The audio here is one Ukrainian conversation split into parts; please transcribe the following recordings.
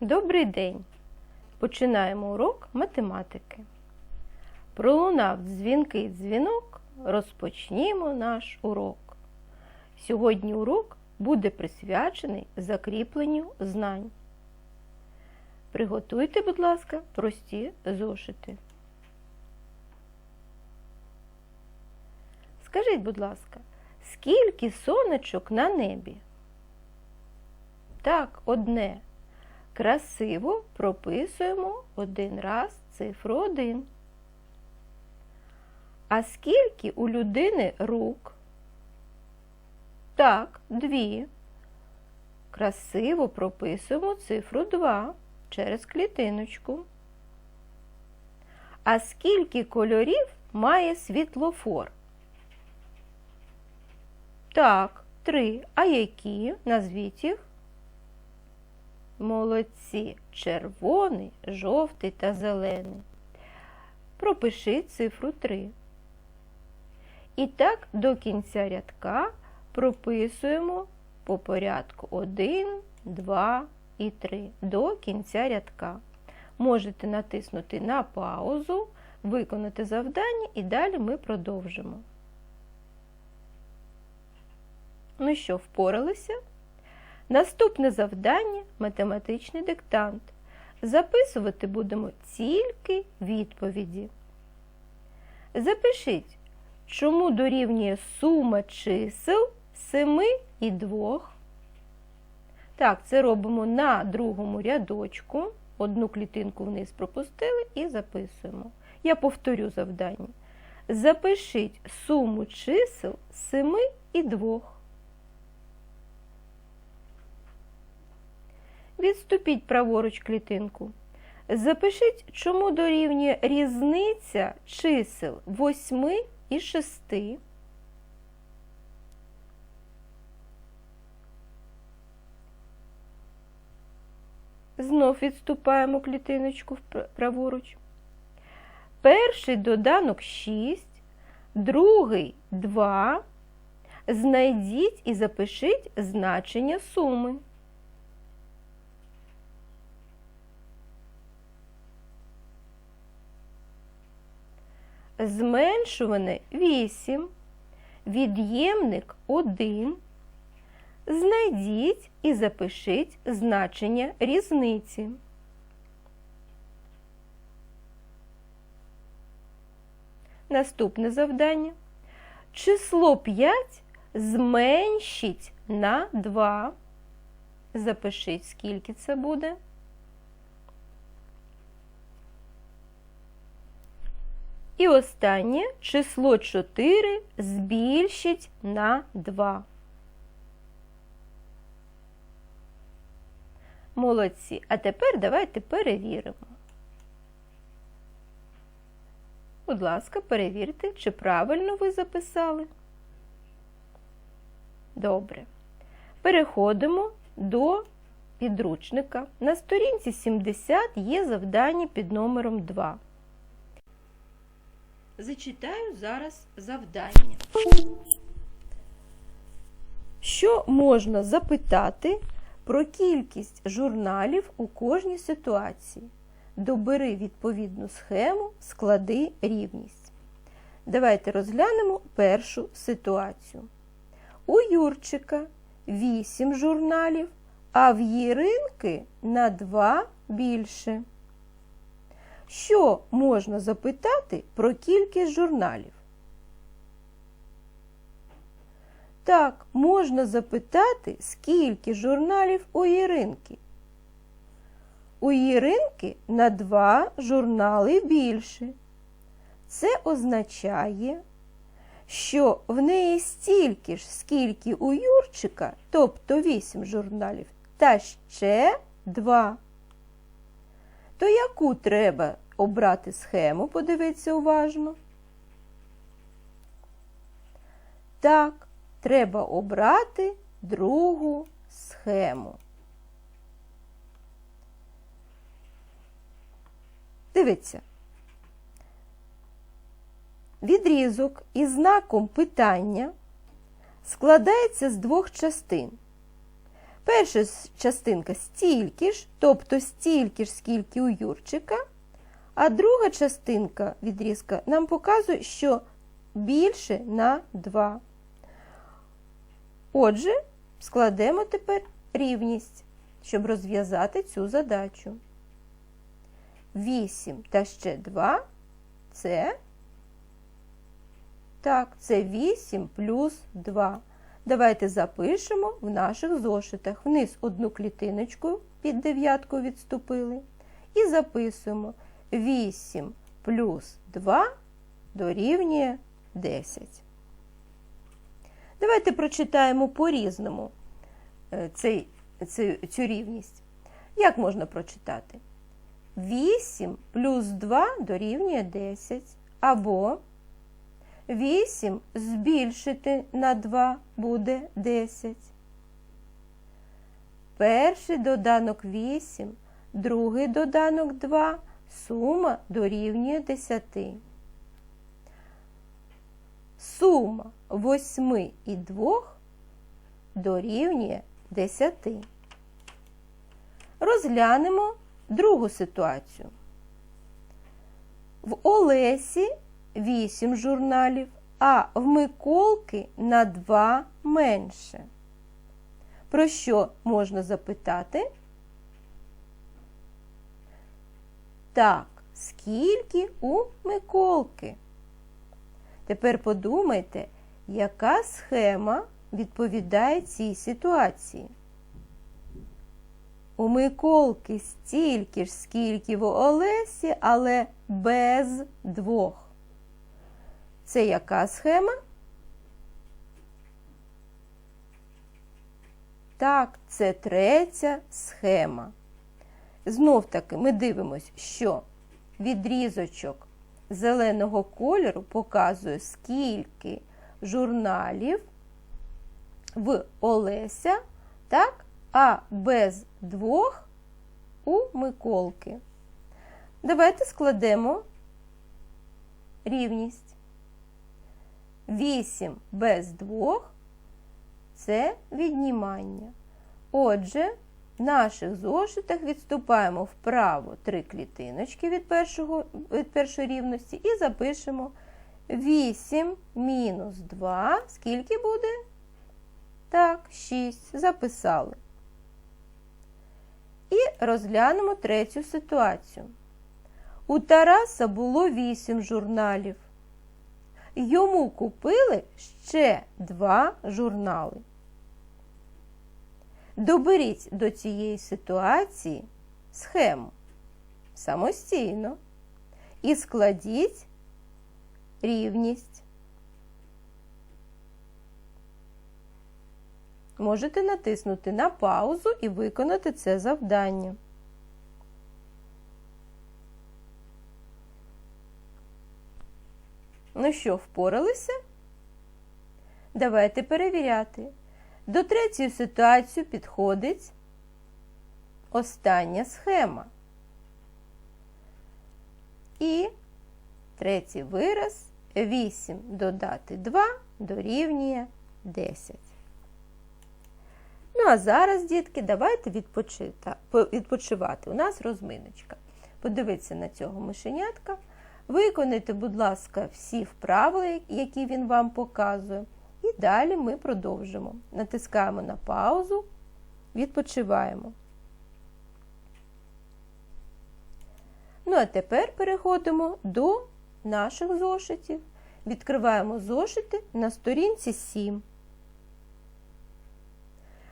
Добрий день! Починаємо урок математики. Пролунав дзвінкий дзвінок, розпочнімо наш урок. Сьогодні урок буде присвячений закріпленню знань. Приготуйте, будь ласка, прості зошити. Скажіть, будь ласка, скільки сонечок на небі? Так, одне. Красиво прописуємо один раз цифру 1. А скільки у людини рук? Так, дві. Красиво прописуємо цифру 2 через клітиночку. А скільки кольорів має світлофор? Так, три. А які? Назвіть їх. Молодці. Червоний, жовтий та зелений. Пропиши цифру 3. І так до кінця рядка прописуємо по порядку 1, 2 і 3 до кінця рядка. Можете натиснути на паузу, виконати завдання і далі ми продовжимо. Ну що, впоралися? Наступне завдання математичний диктант. Записувати будемо тільки відповіді. Запишіть, чому дорівнює сума чисел 7 і 2. Так, це робимо на другому рядочку. Одну клітинку вниз пропустили і записуємо. Я повторю завдання. Запишіть суму чисел 7 і 2. Відступіть праворуч клітинку. Запишіть, чому дорівнює різниця чисел 8 і 6. Знов відступаємо клітиночку праворуч. Перший доданок 6, другий 2. Знайдіть і запишіть значення суми. Зменшуване 8, від'ємник 1. Знайдіть і запишіть значення різниці. Наступне завдання. Число 5 зменшіть на 2. Запишіть, скільки це буде. І останнє число 4 збільшіть на 2. Молодці. А тепер давайте перевіримо. Будь ласка, перевірте, чи правильно ви записали. Добре. Переходимо до підручника. На сторінці 70 є завдання під номером 2. Зачитаю зараз завдання. Що можна запитати про кількість журналів у кожній ситуації? Добери відповідну схему, склади рівність. Давайте розглянемо першу ситуацію. У Юрчика 8 журналів, а в Єринки на 2 більше. Що можна запитати про кількість журналів? Так, можна запитати, скільки журналів у Іринки. У Іринки на два журнали більше. Це означає, що в неї стільки ж, скільки у Юрчика, тобто 8 журналів, та ще 2 то яку треба обрати схему, подивіться уважно? Так, треба обрати другу схему. Дивіться. Відрізок із знаком питання складається з двох частин. Перша частинка стільки ж, тобто стільки ж, скільки у Юрчика. А друга частинка відрізка нам показує, що більше на 2. Отже, складемо тепер рівність, щоб розв'язати цю задачу. 8 та ще 2 це так, це 8 плюс 2. Давайте запишемо в наших зошитах. Вниз одну клітиночку під дев'яткою відступили. І записуємо 8 плюс 2 дорівнює 10. Давайте прочитаємо по-різному е, цю, цю рівність. Як можна прочитати? 8 плюс 2 дорівнює 10. Або 8 збільшити на 2 буде 10. Перший доданок 8, другий доданок 2, сума дорівнює 10. Сума 8 і 2 дорівнює 10. Розглянемо другу ситуацію. В Олесі 8 журналів, а в Миколки на 2 менше. Про що можна запитати? Так, скільки у Миколки? Тепер подумайте, яка схема відповідає цій ситуації. У Миколки стільки ж, скільки в Олесі, але без двох. Це яка схема? Так, це третя схема. Знов таки ми дивимося, що відрізочок зеленого кольору показує, скільки журналів в Олеся, так, а без двох у Миколки. Давайте складемо рівність. 8 без 2 це віднімання. Отже, в наших зошитах відступаємо вправо три клітиночки від, першого, від першої рівності і запишемо 8 мінус 2. Скільки буде? Так, 6. Записали. І розглянемо третю ситуацію. У Тараса було 8 журналів. Йому купили ще два журнали. Доберіть до цієї ситуації схему самостійно і складіть рівність. Можете натиснути на паузу і виконати це завдання. Ну що, впоралися? Давайте перевіряти. До третьої ситуації підходить остання схема. І третій вираз 8 додати 2 дорівнює 10. Ну, а зараз, дітки, давайте відпочивати. У нас розминочка. Подивіться на цього мишенятка. Виконайте, будь ласка, всі вправи, які він вам показує. І далі ми продовжимо. Натискаємо на паузу, відпочиваємо. Ну, а тепер переходимо до наших зошитів. Відкриваємо зошити на сторінці 7.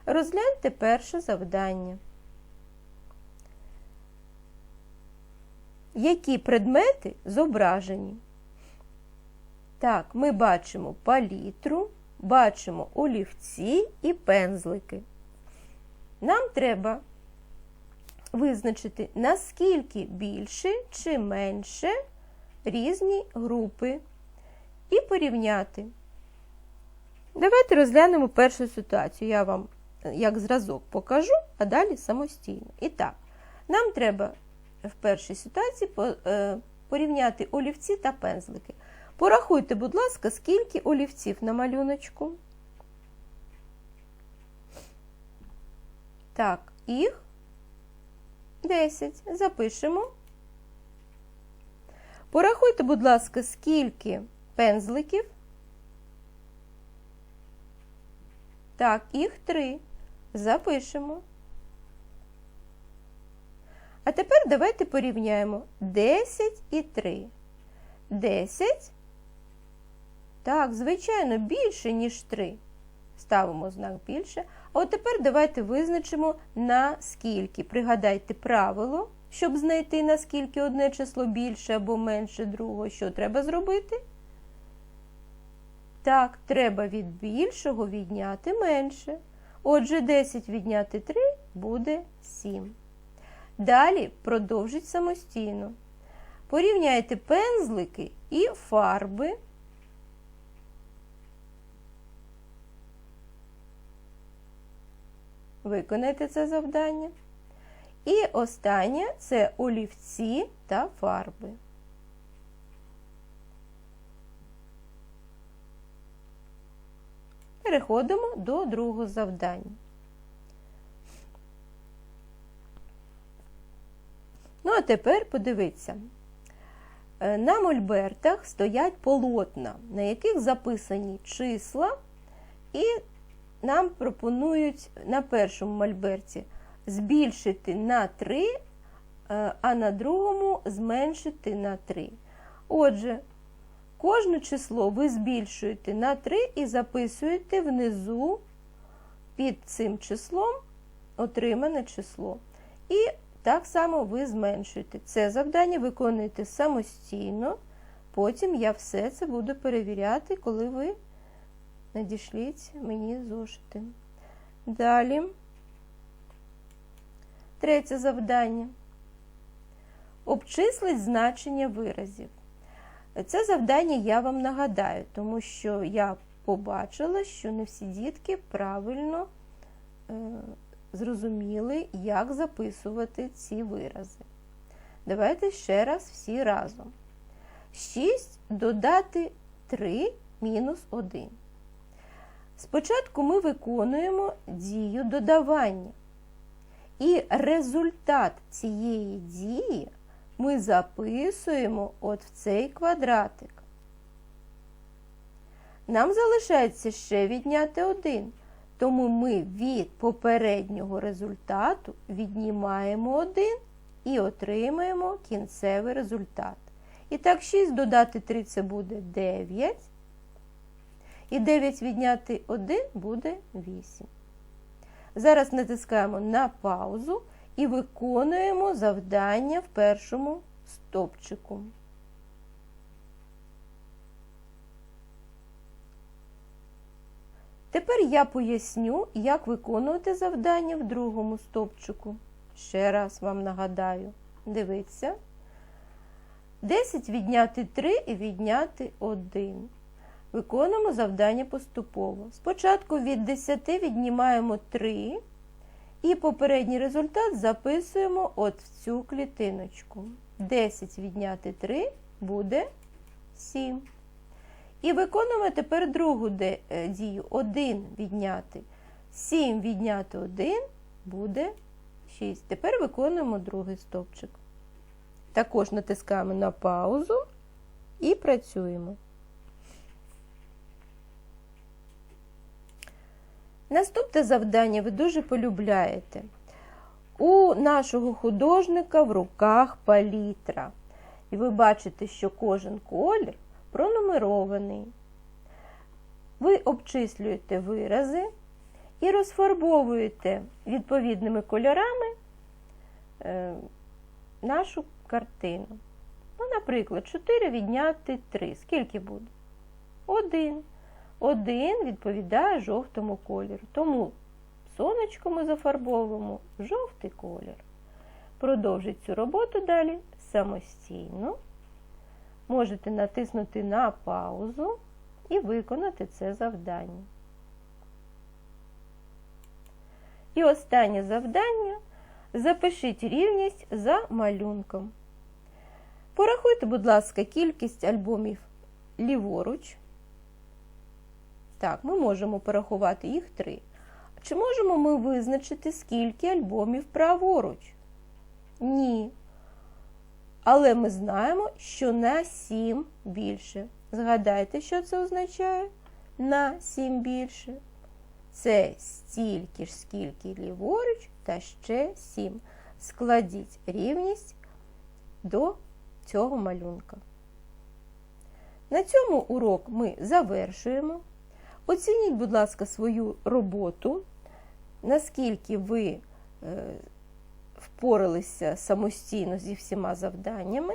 Розгляньте перше завдання. Які предмети зображені? Так, ми бачимо палітру, бачимо олівці і пензлики. Нам треба визначити, наскільки більше чи менше різні групи і порівняти. Давайте розглянемо першу ситуацію. Я вам як зразок покажу, а далі самостійно. І так, нам треба в першій ситуації порівняти олівці та пензлики. Порахуйте, будь ласка, скільки олівців на малюночку. Так, їх 10. Запишемо. Порахуйте, будь ласка, скільки пензликів. Так, їх 3. Запишемо. Тепер давайте порівняємо 10 і 3. 10. Так, звичайно, більше, ніж 3. Ставимо знак більше. А от тепер давайте визначимо на скільки. Пригадайте правило, щоб знайти наскільки одне число більше або менше другого. Що треба зробити? Так, треба від більшого відняти менше. Отже, 10 відняти 3 буде 7. Далі продовжіть самостійно. Порівняйте пензлики і фарби. Виконайте це завдання. І останнє це олівці та фарби. Переходимо до другого завдання. Ну, а тепер подивіться. Е, На мольбертах стоять полотна, на яких записані числа, і нам пропонують на першому мольберті збільшити на 3, е, а на другому зменшити на 3. Отже, кожне число ви збільшуєте на 3 і записуєте внизу під цим числом отримане число. І так само ви зменшуєте. Це завдання виконуєте самостійно. Потім я все це буду перевіряти, коли ви надішліть мені зошити. Далі. Третє завдання. Обчислить значення виразів. Це завдання я вам нагадаю, тому що я побачила, що не всі дітки правильно зрозуміли, як записувати ці вирази. Давайте ще раз всі разом. 6 додати 3 мінус 1. Спочатку ми виконуємо дію додавання. І результат цієї дії ми записуємо от в цей квадратик. Нам залишається ще відняти 1. Тому ми від попереднього результату віднімаємо 1 і отримаємо кінцевий результат. І так, 6 додати 3 це буде 9. І 9 відняти 1 буде 8. Зараз натискаємо на паузу і виконуємо завдання в першому стопчику. Тепер я поясню, як виконувати завдання в другому стовпчику. Ще раз вам нагадаю, дивіться. 10 відняти 3 і відняти 1. Виконуємо завдання поступово. Спочатку від 10 віднімаємо 3 і попередній результат записуємо от в цю клітиночку. 10 відняти 3 буде 7. І виконуємо тепер другу е, дію. 1 відняти 7 відняти 1 буде 6. Тепер виконуємо другий стовпчик. Також натискаємо на паузу і працюємо. Наступне завдання ви дуже полюбляєте. У нашого художника в руках палітра. І ви бачите, що кожен колір пронумерований. Ви обчислюєте вирази і розфарбовуєте відповідними кольорами е, нашу картину. Ну, Наприклад, 4 відняти 3. Скільки буде? 1. 1 відповідає жовтому кольору. Тому сонечко ми зафарбовуємо в жовтий колір. Продовжіть цю роботу далі самостійно. Можете натиснути на паузу і виконати це завдання. І останнє завдання запишіть рівність за малюнком. Порахуйте, будь ласка, кількість альбомів ліворуч. Так, ми можемо порахувати їх три. чи можемо ми визначити, скільки альбомів праворуч? Ні. Але ми знаємо, що на 7 більше. Згадайте, що це означає? На 7 більше. Це стільки ж, скільки ліворуч, та ще 7. Складіть рівність до цього малюнка. На цьому урок ми завершуємо. Оцініть, будь ласка, свою роботу, наскільки ви е, впоралися самостійно зі всіма завданнями.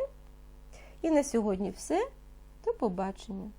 І на сьогодні все. До побачення!